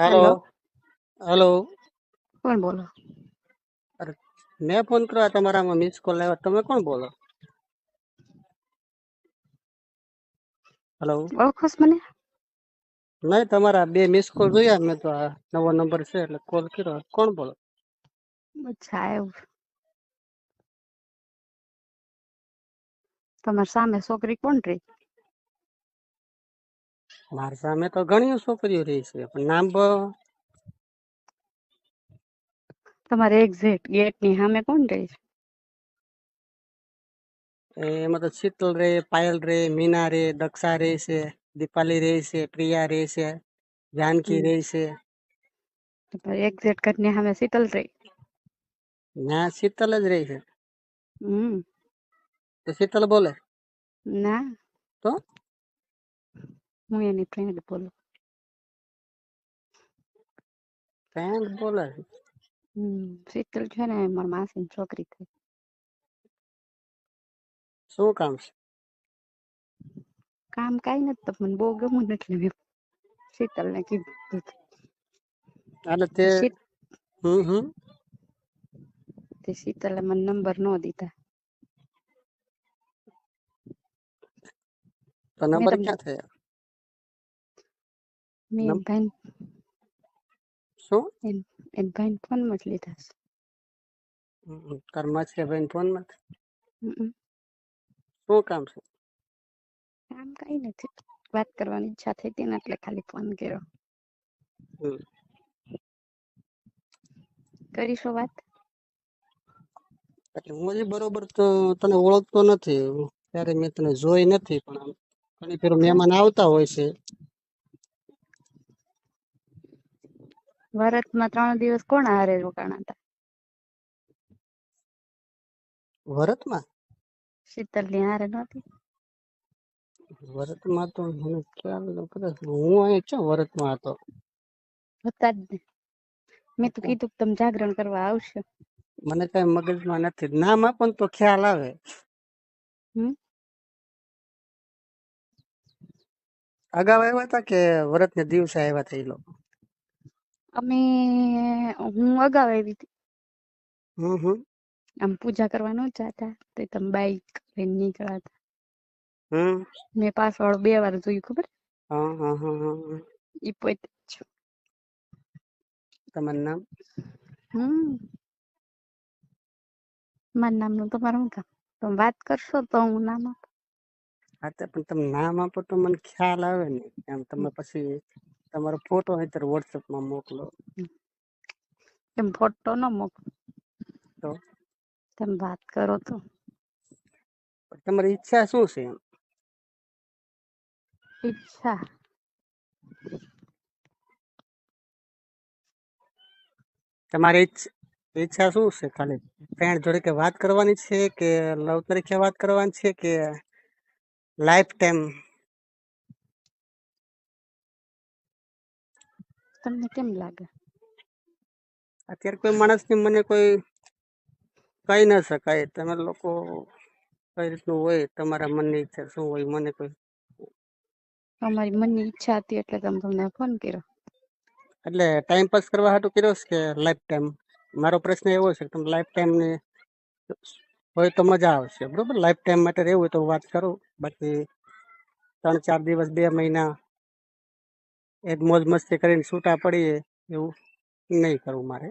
Hello. Hello. કોણ બોલો? અરે મેં ફોન કર્યો તમારામાં મિસ કોલ આવ્યો. તમે કોણ બોલો? હેલો. ઓળખોસ મને? નહીં તમારા બે મિસ કોલ જોયા. મેં તો આ નવો નંબર છે એટલે કોલ કર્યો. કોણ બોલો? અચ્છા એવું. તમારી સામે છોકરી કોણ રહી? મારી સામે તો ઘણી છોકરીઓ રહી છે પણ નામ બ- તમારે એક્ઝેક્ટ ગેટની સામે કોણ રહી છે? એ એમાં તો શીતલ રે પાયલ રે મીના રે દક્ષા રે છે દીપાલી રે છે પ્રિયા રે છે જાનકી હમ. રે છે. તમારે એક્ઝેક્ટ ઘરની સામે શીતલ રહી. ના શીતલ જ રહી છે. હમ. તો શીતલ બોલે. ના. તો? હું એની ફ્રેન્ડ બોલું ફ્રેન્ડ બોલે હમ શીતલ છે ને મારા માસી છોકરી થઈ શું કામ છે કામ કઈ નથી તો મને બહુ ગમું નથી મેં શીતલ ને કીધું એટલે તે હમ હમ તે શીતલે મને નંબર નો દીધા તો નંબર ક્યાં થયા મેં એન ભાઈ શું એન ભાઈ ફોનમાં જ લીધા છે કર્મા છે ભાઈ ફોનમાં શું કામ છે કામ કઈ નથી વાત કરવાની ઈચ્છા થઈ હતી ને એટલે ખાલી ફોન કર્યો. કરીશું વાત એટલે હું હજી બરોબર તો તને ઓળખતો નથી ત્યારે મેં તને જોઈ નથી પણ ઘણી ફેર મહેમાન આવતા હોય છે વરતમાં ત્રણ દિવસ કોણ હારે રોકાણા હતા? વરતમાં? શીતલની હારે નહોતી. વરતમાં તો મને ખ્યાલ કદાચ હું અહીં ક્યાં વરતમાં હતો. હતા જ મેં તો કીધું તમે જાગરણ કરવા આવશો. મને કઈ મગજમાં નથી. નામ આપો તો ખ્યાલ આવે. અગાઉ આવ્યા હતા કે વરત ને દિવસે આવ્યા હતા એ લોકો? અમે હું અગાઉ આવી હતી. હમ હમ. આમ પૂજા કરવા ન જાતા તો તમે બાઈક લઈને નીકળ્યા હતા. હમ. મેં પાછળ બે વાર જોયું ખબર? હા હા હા હા હા. ઈ પોતે છું. તમારું નામ? હમ. મારું નામનું તમારું કામ? તમે વાત કરશો તો હું નામ આપું. હા તો પણ તમે નામ આપો તો મને ખ્યાલ આવે ને. એમ તમે પછી તમારો ફોટો અત્યારે WhatsApp માં મોકલો. એમ ફોટો ન મોકલો તો? તમે વાત કરો તો. તમારી ઈચ્છા શું છે ઈચ્છા? તમારી ઈચ્છા શું છે? ખાલી ફ્રેન્ડ જોડે કે વાત કરવાની છે કે લવ તરીકે વાત કરવાની છે કે લાઈફ ટાઈમ તમને કેમ લાગે? અત્યારે કોઈ માણસની મને કોઈ કહી ન શકાય. તમે લોકો કઈ રીતનું હોય તમારા મનની ઈચ્છા શું હોય મને કોઈ તમારી મનની ઈચ્છા હતી એટલે તમે તમને ફોન કર્યો. એટલે ટાઈમ પાસ કરવા હાટું કર્યો છે કે લાઈફ ટાઈમ મારો પ્રશ્ન એવો છે કે તમે લાઈફ ટાઈમની હોય તો મજા આવશે બરોબર? લાઈફ ટાઈમ માટે રહેવું હોય તો વાત કરું. બાકી ત્રણ ચાર દિવસ બે મહિના એક મોજ મસ્તી કરીને છૂટા પડીએ એવું નહીં કરવું મારે.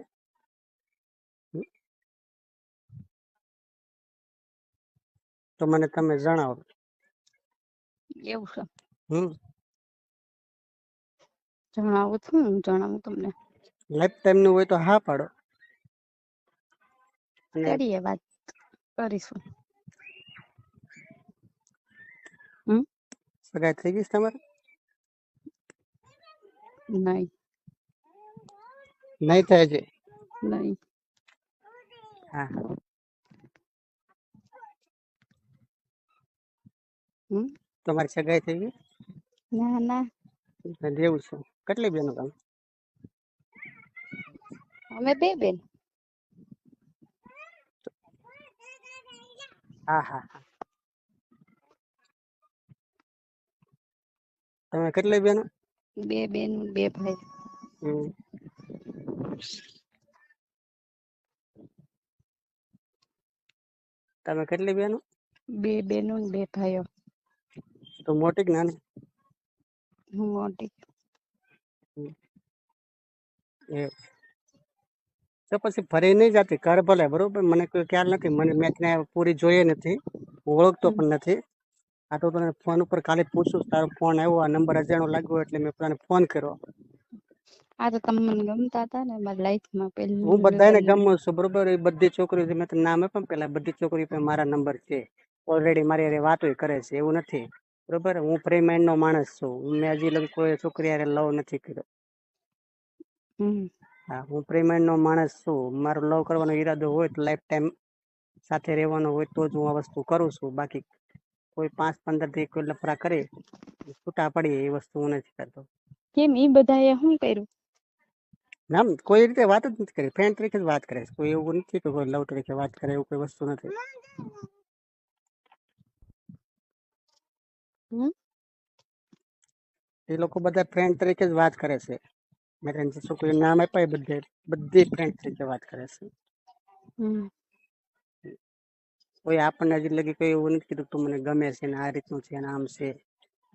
તો મને તમે જણાવો. એવું છે. હમ. જણાવું છું જણાવું તમને. લાઈફ ટાઈમનું હોય તો હા પાડો. કરીએ વાત કરીશું. હમ. સગાઈ થઈ ગઈ તમારે? નહીં. નહીં થાય છે. નહીં. હા. હમ? તમારી સગાઈ થઈ ગઈ? ના ના. દેવું છે. કેટલી બેનો તમે? અમે બે બેન. હા હા. તમે કેટલી બેનો? બે બેન બે ભાઈ. તમે કેટલી બેનો? બે બેનો ને બે ભાઈઓ. તો મોટી કે નાની? હું મોટી. એ. તો પછી ફરી નહીં જતી કર ભલે બરોબર? મને કોઈ ખ્યાલ નથી મને મેં ત્યાં પૂરી જોઈએ નથી ઓળખતો પણ નથી. આ તો તને ફોન ઉપર ખાલી પૂછું તારો ફોન આવ્યો આ નંબર અજાણો લાગ્યો એટલે મેં તને ફોન કર્યો. આ તો તમને ગમતા હતા ને મારી લાઈફમાં પહેલું હું બધાને ગમું છું બરોબર? એ બધી છોકરીઓ મેં તને નામ આપ્યું પેલા બધી છોકરીઓ પર મારા નંબર છે. ઓલરેડી મારી અરે વાતો કરે છે એવું નથી. બરોબર? હું ફ્રી માઇન્ડ નો માણસ છું. મેં હજી લગી કોઈ છોકરી હારે લવ નથી કર્યો. હા હું ફ્રી માઇન્ડ નો માણસ છું. મારો લવ કરવાનો ઈરાદો હોય તો લાઈફ ટાઈમ સાથે રહેવાનો હોય તો જ હું આ વસ્તુ કરું છું. બાકી કોઈ પાંચ પંદરથી કોઈ લફરા કરે છૂટા પડીએ એ વસ્તુ હું નથી કરતો. કેમ? ઈ બધાએ શું કર્યું? નામ કોઈ રીતે વાત જ નથી કરી. ફ્રેન્ડ તરીકે જ વાત કરે છે. કોઈ એવું નથી કે કોઈ લવ તરીકે વાત કરે એવું કોઈ વસ્તુ નથી. હમ? એ લોકો બધા ફ્રેન્ડ તરીકે જ વાત કરે છે. મેં તને જે છોકરીઓ નામ આપ્યા એ બધે બધી ફ્રેન્ડ તરીકે વાત કરે છે. હમ. કોઈ આપણને હજી લગી કોઈ એવું નથી કીધું તું મને ગમે છે ને આ રીતનું છે ને આમ છે.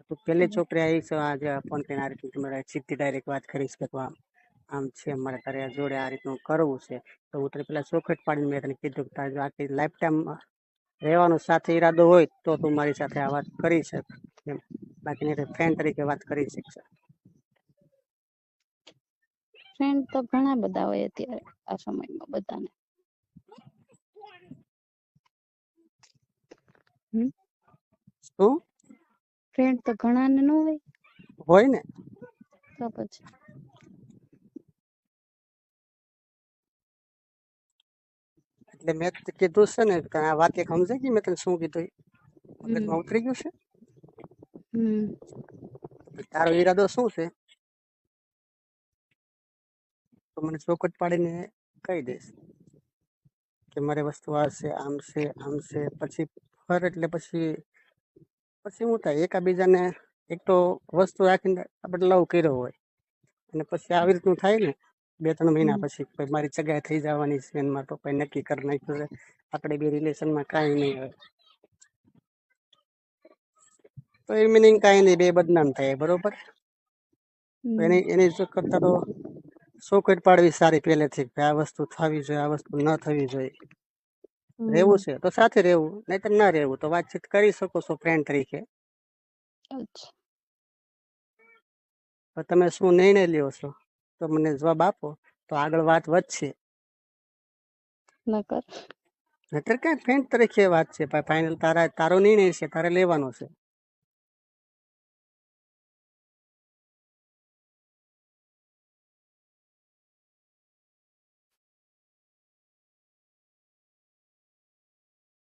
તું પેલી છોકરી આવી છે આજે ફોન કરીને આ રીતનું તમારે સીધી ડાયરેક્ટ વાત કરીશ કે તું આમ આમ છે મારે તારે જોડે આ રીતનું કરવું છે. તો હું તને પેલા ચોખટ પાડીને મેં તને કીધું કે તારે જો આખી લાઈફ ટાઈમ રહેવાનો સાથે ઈરાદો હોય તો તું મારી સાથે આ વાત કરી શક એમ. બાકી નહીં ફ્રેન્ડ તરીકે વાત કરી શકશે. ફ્રેન્ડ તો ઘણા બધા હોય અત્યારે આ સમયમાં બધાને. શું? ફ્રેન્ડ તો ઘણા ને ન હોય. હોય ને તો પછી. એટલે મેં કીધું છે ને આ વાત એક સમજાય ગઈ મેં તને શું કીધું? મગજમાં ઉતરી ગયું છે? તારો ઈરાદો શું છે? તો મને ચોકટ પાડીને કહી દઈશ કે મારે વસ્તુ આ છે આમ છે આમ છે પછી ફર એટલે પછી પછી શું થાય એકાબીજાને એક તો વસ્તુ રાખીને આપણે લવ કર્યો હોય. અને પછી આવી રીતનું થાય ને બે ત્રણ મહિના પછી પછી મારી જગ્યાએ થઈ જવાની છે અને મારા પપ્પાએ નક્કી કરી નાખ્યું છે. આપણે બે રિલેશનમાં કાંઈ નહીં હોય. તો એ મિનિંગ કાંઈ નહીં બે બદનામ થાય બરોબર? એની એની જો કરતા તો ચોખટ પાડવી સારી પહેલેથી કે આ વસ્તુ થવી જોઈએ આ વસ્તુ ન થવી જોઈએ. રહેવું છે તો સાથે રહેવું નહીતર ના રહેવું તો વાતચીત કરી શકો છો ફ્રેન્ડ તરીકે. તો તમે શું નિર્ણય લ્યો છો? તો મને જવાબ આપો તો આગળ વાત વધશે. નકર. નકર ક્યાં ફ્રેન્ડ તરીકે વાત છે ફાઇનલ તારા તારો નિર્ણય છે તારે લેવાનો છે.